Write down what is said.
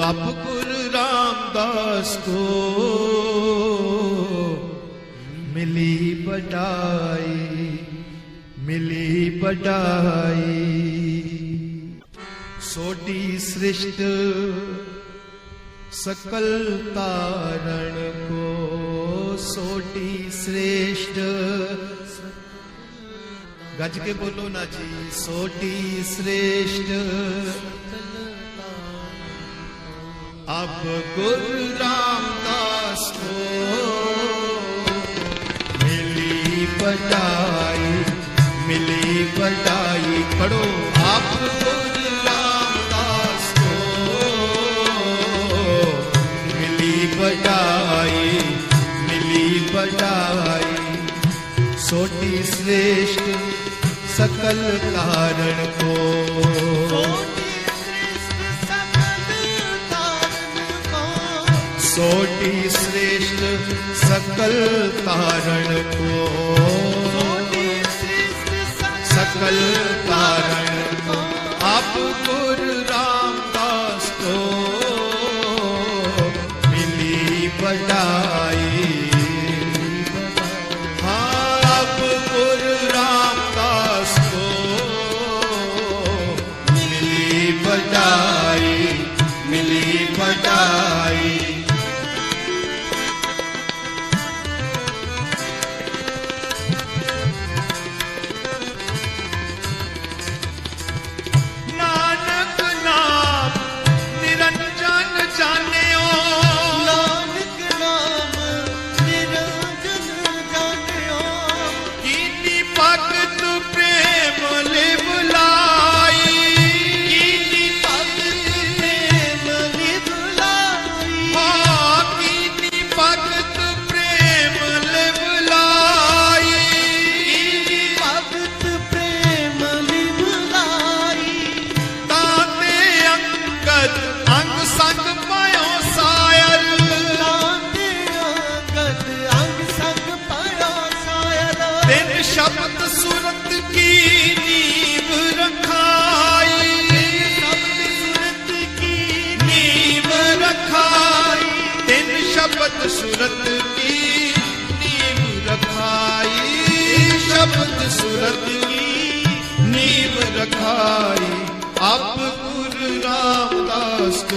अब गुरु रामदास को मिली बटाई मिली बटाई सोटी सृष्ट सकल तारण को, सोटी श्रेष्ठ। गज के बोलो ना जी, सोटी श्रेष्ठ। अब गुरु रामदास को मिली बटाई मिली बटाई पढ़ो अब गुरु रामदास को। मिली बटाई मिली बटाई सोटी श्रेष्ठ सकल कारण को। सोटी श्रेष्ठ सकल कारण को सकल कारण को आप गुरु रामदास को मिली बटाई ਅੰਗ ਸੰਗ ਸੁਰਤ ਕੀ ਨੀਵ ਰਖਾਈ ਸ਼ਬਦ ਸੁਰਤ ਕੀ ਨੀਵ ਰਖਾਈ? ਤਿੰਨ ਸ਼ਬਦ ਕੀ ਨੀਵ ਰਖਾਈ? ਸ਼ਬਦ ਸੁਰਤ ਕੀ ਨੀਵ ਰਖਾਈ? ਆਪ ਗੁਰ aşk